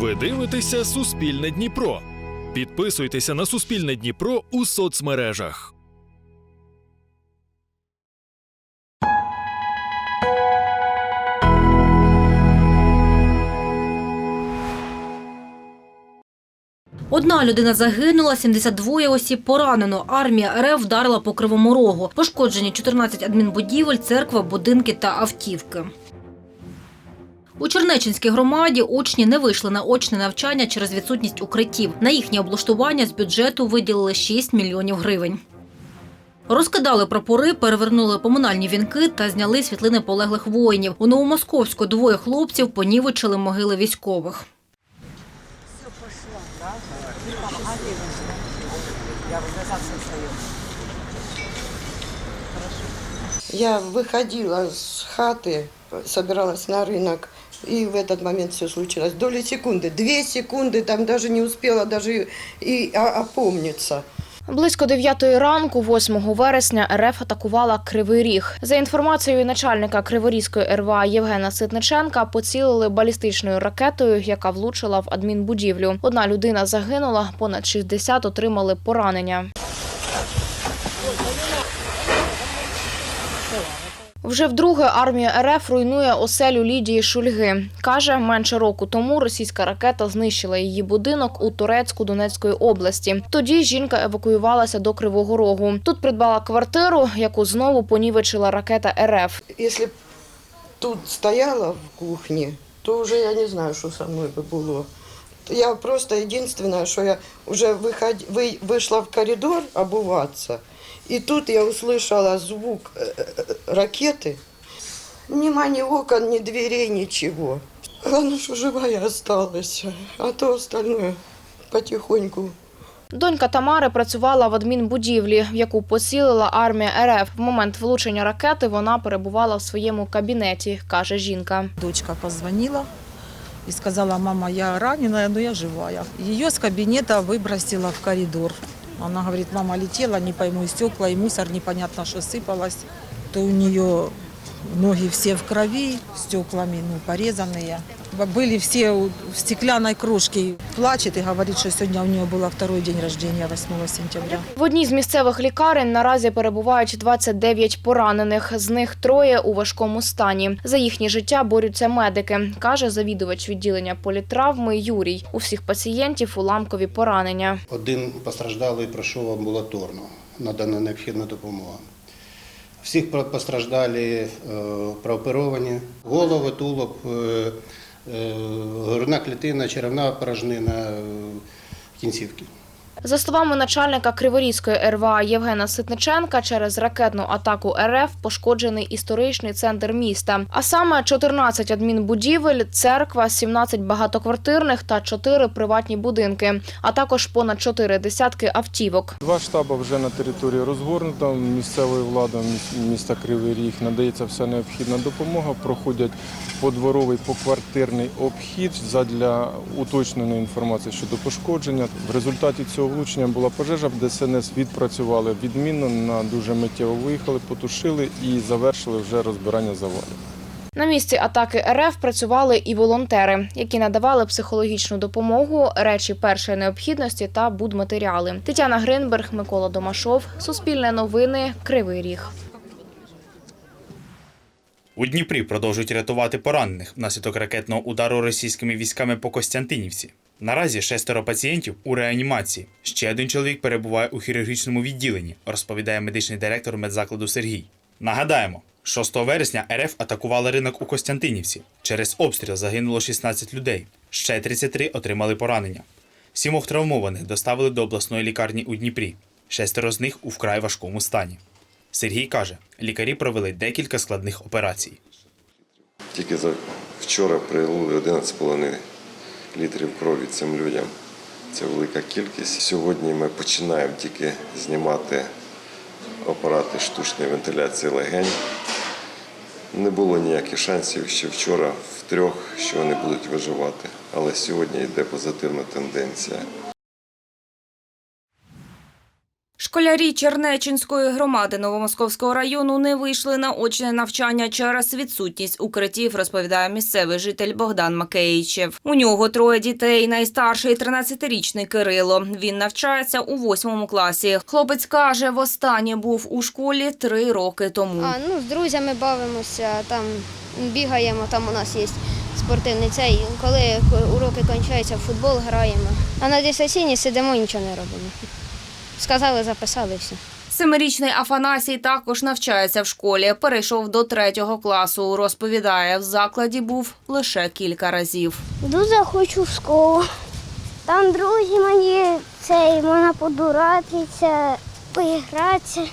Ви дивитеся Суспільне Дніпро. Підписуйтеся на Суспільне Дніпро у соцмережах. Одна людина загинула, 72 осіб поранено. Армія РФ вдарила по Кривому Рогу. Пошкоджені 14 адмінбудівель, церква, будинки та автівки. У Чернечинській громаді учні не вийшли на очне навчання через відсутність укриттів. На їхнє облаштування з бюджету виділили 6 мільйонів гривень. Розкидали прапори, перевернули поминальні вінки та зняли світлини полеглих воїнів. У Новомосковську двоє хлопців понівечили могили військових. Я выходила с хаты, собиралась на рынок, и в этот момент все случилось. Доли секунды, две секунды, там даже не успела даже и а- опомниться. Близько 9 ранку, 8 вересня, РФ атакувала Кривий Ріг. За інформацією начальника Криворізької РВА Євгена Ситниченка, поцілили балістичною ракетою, яка влучила в адмінбудівлю. Одна людина загинула, понад 60 отримали поранення. Вже вдруге армія РФ руйнує оселю Лідії Шульги. Каже, менше року тому російська ракета знищила її будинок у Турецьку Донецької області. Тоді жінка евакуювалася до Кривого Рогу. Тут придбала квартиру, яку знову понівечила ракета РФ. Если б тут стояла в кухне, то уже я не знаю, что со мной бы было. Я просто единственное, что я уже выход... вы... вышла в коридор обуваться, и тут я услышала звук э, э, ракеты. Нема ни окон, ни дверей, ничего. Главное, что живая осталась, а то остальное потихоньку Донька Тамари працювала в адмінбудівлі, в яку поцілила армія РФ. В момент влучення ракети вона перебувала в своєму кабінеті, каже жінка. Дочка позвонила и сказала, мама, я раненая, но я живая. Ее с кабинета выбросила в коридор. Она говорит, мама летела, не пойму, стекла и мусор непонятно, что сыпалось. То у нее ноги все в крови, стеклами ну, порезанные. Были все у- в стеклянной крошке. Плачет и говорит, что сегодня у нее был второй день рождения, 8 сентября. В одній з місцевих лікарень наразі перебувають 29 поранених. З них троє у важкому стані. За їхнє життя борються медики, каже завідувач відділення політравми Юрій. У всіх пацієнтів уламкові поранення. Один постраждалий пройшов амбулаторно, надана необхідна допомога. Всіх про- постраждалі е, прооперовані, голови, тулуб, е, грудна клітина, черевна порожнина, е, кінцівки. За словами начальника Криворізької РВА Євгена Ситниченка, через ракетну атаку РФ пошкоджений історичний центр міста. А саме 14 адмінбудівель, церква, 17 багатоквартирних та 4 приватні будинки, а також понад 4 десятки автівок. Два штаби вже на території розгорнуто. Місцевою владою міста Кривий Ріг надається вся необхідна допомога. Проходять подворовий поквартирний обхід задля уточненої інформації щодо пошкодження. В результаті цього влучення була пожежа. ДСНС відпрацювали відмінно, на дуже миттєво виїхали, потушили і завершили вже розбирання завалів. На місці атаки РФ працювали і волонтери, які надавали психологічну допомогу, речі першої необхідності та будматеріали. Тетяна Гринберг, Микола Домашов, Суспільне новини, Кривий Ріг. У Дніпрі продовжують рятувати поранених внаслідок ракетного удару російськими військами по Костянтинівці. Наразі шестеро пацієнтів у реанімації. Ще один чоловік перебуває у хірургічному відділенні, розповідає медичний директор медзакладу Сергій. Нагадаємо, 6 вересня РФ атакували ринок у Костянтинівці. Через обстріл загинуло 16 людей. Ще 33 отримали поранення. Сімох травмованих доставили до обласної лікарні у Дніпрі. Шестеро з них у вкрай важкому стані. Сергій каже, лікарі провели декілька складних операцій. Тільки за вчора прилили 11,5 літрів крові цим людям. Це велика кількість. Сьогодні ми починаємо тільки знімати апарати штучної вентиляції легень. Не було ніяких шансів ще вчора в трьох, що вони будуть виживати. Але сьогодні йде позитивна тенденція. Школярі Чернечинської громади Новомосковського району не вийшли на очне навчання через відсутність укриттів, розповідає місцевий житель Богдан Макеїчев. У нього троє дітей. Найстарший 13-річний Кирило. Він навчається у восьмому класі. Хлопець каже, востаннє був у школі три роки тому. А, ну, з друзями бавимося, там бігаємо, там у нас є спортивний цей. Коли уроки кончаються, в футбол граємо. А на дистанційні сидимо, нічого не робимо. Сказали, записали все. Семирічний Афанасій також навчається в школі. Перейшов до третього класу. Розповідає, в закладі був лише кілька разів. Дуже хочу в школу. Там друзі мої, цей, можна подуратися, поігратися.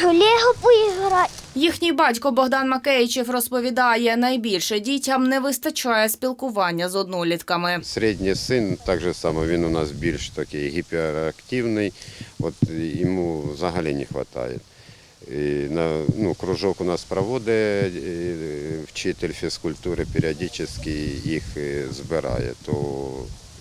В Лего поіграти. Їхній батько Богдан Макеїчев розповідає, найбільше дітям не вистачає спілкування з однолітками. Середній син так же само, він у нас більш такий гіперактивний, от йому взагалі не вистачає. І на, ну, кружок у нас проводить е, вчитель фізкультури, періодично їх е, збирає, то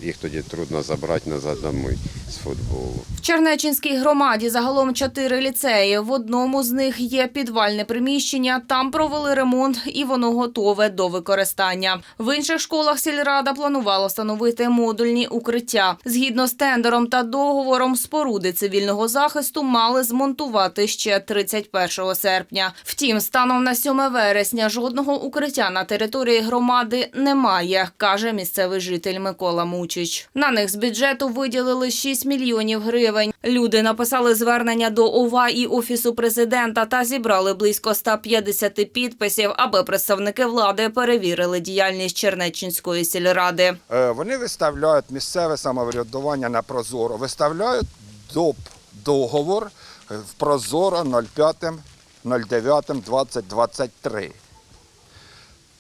їх тоді трудно забрати назад домой з футболу. В Чернечинській громаді загалом чотири ліцеї. В одному з них є підвальне приміщення. Там провели ремонт і воно готове до використання. В інших школах сільрада планувала встановити модульні укриття. Згідно з тендером та договором, споруди цивільного захисту мали змонтувати ще 31 серпня. Втім, станом на 7 вересня жодного укриття на території громади немає, каже місцевий житель Микола Мучич. На них з бюджету виділили 6 мільйонів гривень. Люди написали звернення до ОВА і офісу президента та зібрали близько 150 підписів, аби представники влади перевірили діяльність Чернеччинської сільради. Е, Вони виставляють місцеве самоврядування на Прозоро, виставляють доп договор е, в Прозоро 05.09.2023.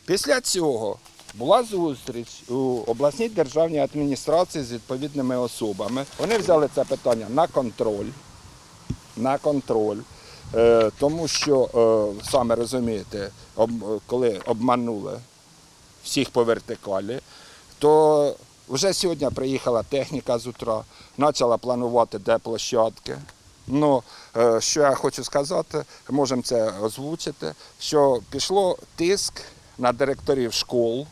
Після цього була зустріч у обласній державній адміністрації з відповідними особами. Вони взяли це питання на контроль. На контроль. Е, Тому що, е, саме розумієте, коли обманули всіх по вертикалі, то вже сьогодні приїхала техніка з утра, почала планувати де площадки. Ну, е, що я хочу сказати, можемо це озвучити, що пішло тиск на директорів школ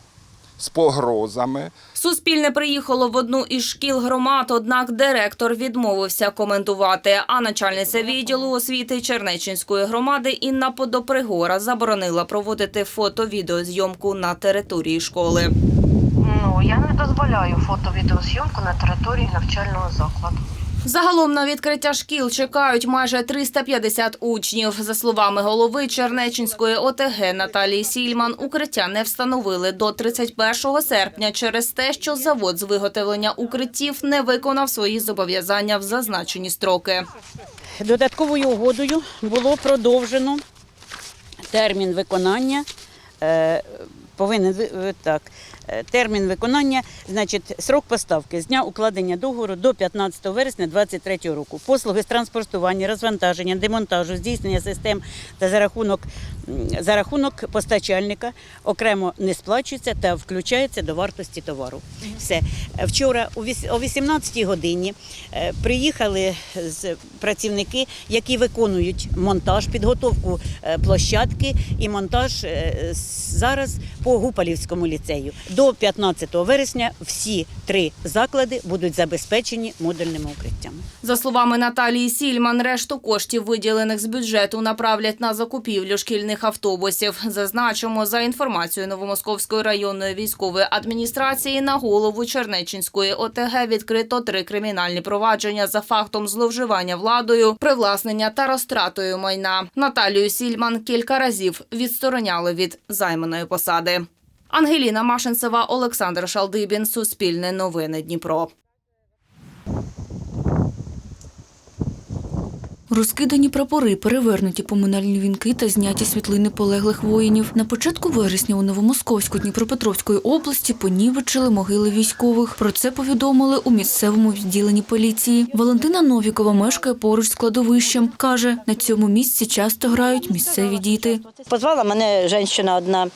з погрозами. Суспільне приїхало в одну із шкіл громад, однак директор відмовився коментувати. А начальниця відділу освіти Чернеччинської громади Інна Подопригора заборонила проводити фото-відеозйомку на території школи. Ну, я не дозволяю фото-відеозйомку на території навчального закладу. Загалом на відкриття шкіл чекають майже 350 учнів. За словами голови Чернеччинської ОТГ Наталії Сільман, укриття не встановили до 31 серпня через те, що завод з виготовлення укриттів не виконав свої зобов'язання в зазначені строки. Додатковою угодою було продовжено термін виконання. е, Повинен так. Е, Термін виконання, значить, срок поставки з дня укладення договору до 15 вересня 2023 року. Послуги з транспортування, розвантаження, демонтажу, здійснення систем та за рахунок, за рахунок постачальника окремо не сплачуються та включаються до вартості товару. Все. Вчора о віс- о 18 годині е, приїхали працівники, які виконують монтаж, підготовку е, площадки і монтаж е, зараз по Гупалівському ліцею. До 15 вересня всі три заклади будуть забезпечені модульними укриттями. За словами Наталії Сільман, решту коштів, виділених з бюджету, направлять на закупівлю шкільних автобусів. Зазначимо, за інформацією Новомосковської районної військової адміністрації, на голову Чернеччинської ОТГ відкрито три кримінальні провадження за фактом зловживання владою, привласнення та розтратою майна. Наталію Сільман кілька разів відстороняли від займаної посади. Ангеліна Машинцева, Олександр Шалдибін, Суспільне новини Дніпро. Розкидані прапори, перевернуті поминальні вінки та зняті світлини полеглих воїнів. На початку вересня у Новомосковську Дніпропетровської області понівечили могили військових. Про це повідомили у місцевому відділенні поліції. Валентина Новікова мешкає поруч з кладовищем. Каже, на цьому місці часто грають місцеві діти. Позвала мене жінка одна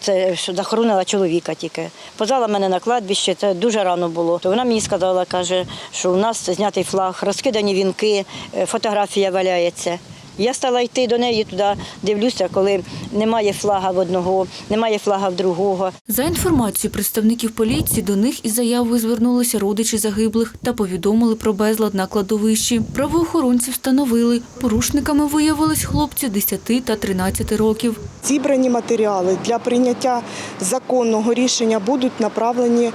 це що захоронила чоловіка тільки. Позвала мене на кладбище, це дуже рано було. То вона мені сказала, каже, що у нас знятий флаг, розкидані вінки, е, фотографія валяється. Я стала йти до неї туди, дивлюся, коли немає флага в одного, немає флага в другого. За інформацією представників поліції, до них із заявою звернулися родичі загиблих та повідомили про безлад на кладовищі. Правоохоронці встановили, порушниками виявились хлопці 10 та 13 років. Зібрані матеріали для прийняття законного рішення будуть направлені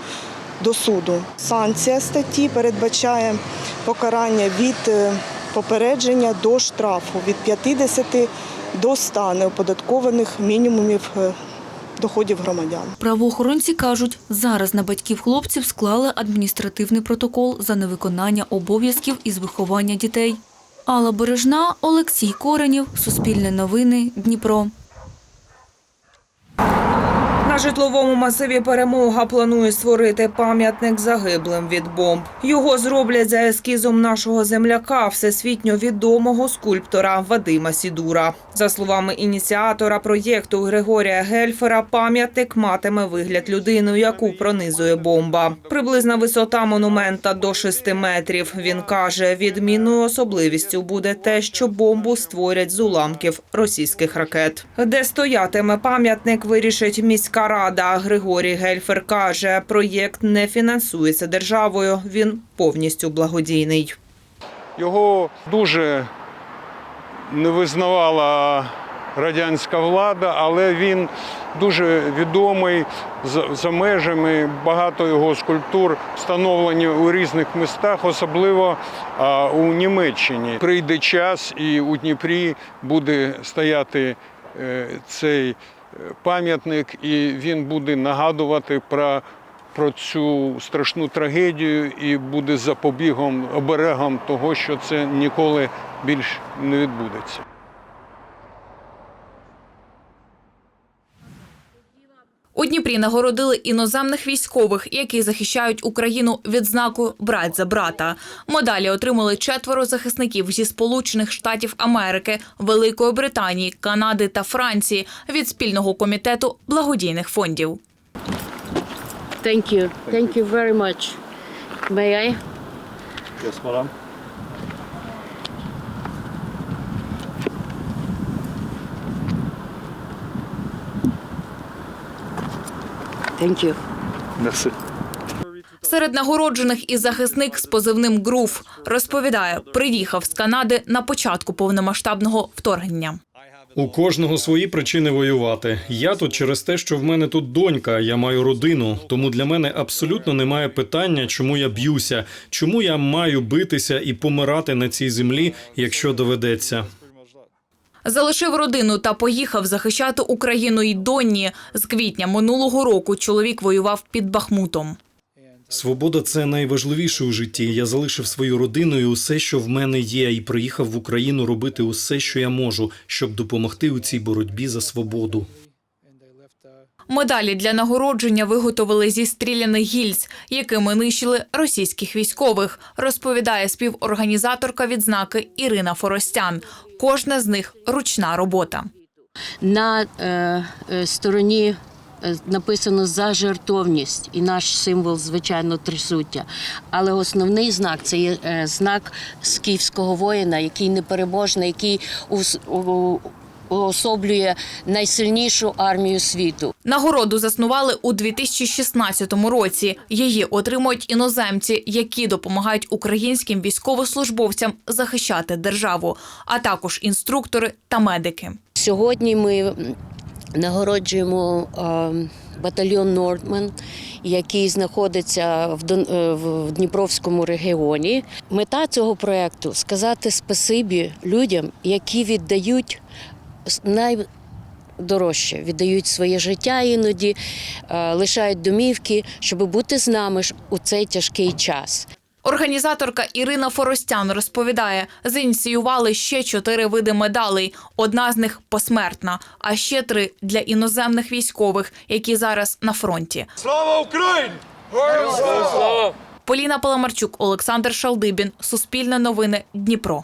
до суду. Санкція статті передбачає покарання від е, попередження до штрафу від 50 до 100 неоподаткованих мінімумів е, доходів громадян. Правоохоронці кажуть, зараз на батьків хлопців склали адміністративний протокол за невиконання обов'язків із виховання дітей. Алла Бережна, Олексій Коренів, Суспільне новини, Дніпро. Житловому масиві перемога планує створити пам'ятник загиблим від бомб. Його зроблять за ескізом нашого земляка, всесвітньо відомого скульптора Вадима Сідура. За словами ініціатора проєкту Григорія Гельфера, пам'ятник матиме вигляд людини, яку пронизує бомба. Приблизна висота монумента до 6 метрів. Він каже, відмінною особливістю буде те, що бомбу створять з уламків російських ракет. Де стоятиме пам'ятник, вирішить міська рада. Григорій Гельфер каже, проєкт не фінансується державою. Він повністю благодійний. Його дуже не визнавала радянська влада, але він дуже відомий за- межами. Багато його скульптур встановлені у різних містах, особливо у Німеччині. Прийде час, і у Дніпрі буде стояти е, цей пам'ятник, і він буде нагадувати про про цю страшну трагедію і буде запобігом, оберегом того, що це ніколи більш не відбудеться. У Дніпрі нагородили іноземних військових, які захищають Україну відзнакою брат за брата. Медалі отримали четверо захисників зі Сполучених Штатів Америки, Великої Британії, Канади та Франції від спільного комітету благодійних фондів. Thank you. Thank you very much. May I? Yes, madam. Thank you. Merci. Серед нагороджених і захисник з позивним ГРУФ розповідає, приїхав з Канади на початку повномасштабного вторгнення. У кожного свої причини воювати. Я тут через те, що в мене тут донька, я маю родину. Тому для мене абсолютно немає питання, чому я б'юся, чому я маю битися і помирати на цій землі, якщо доведеться. Залишив родину та поїхав захищати Україну і Донні. З квітня минулого року чоловік воював під Бахмутом. Свобода це найважливіше у житті. Я залишив свою родину і усе, що в мене є, і приїхав в Україну робити усе, що я можу, щоб допомогти у цій боротьбі за свободу. Медалі для нагородження виготовили зі стріляних гільз, якими нищили російських військових, розповідає співорганізаторка відзнаки Ірина Форостян. Кожна з них ручна робота. На е, е, стороні е, написано за жертовність, і наш символ, звичайно, трисуття. Але основний знак це є е, знак скіфського воїна, який непереможний, який ус- у- уособлює найсильнішу армію світу. Нагороду заснували у 2016 році. Її отримують іноземці, які допомагають українським військовослужбовцям захищати державу, а також інструктори та медики. Сьогодні ми нагороджуємо батальйон Нордман, який знаходиться в е, в Дніпровському регіоні. Мета цього проєкту сказати спасибі людям, які віддають найдорожче, віддають своє життя іноді, е, лишають домівки, щоб бути з нами ж у цей тяжкий час. Організаторка Ірина Форостян розповідає, зініціювали ще чотири види медалей. Одна з них посмертна, а ще три для іноземних військових, які зараз на фронті. Слава Україні! Поліна Паламарчук, Олександр Шалдибін, Суспільне новини, Дніпро.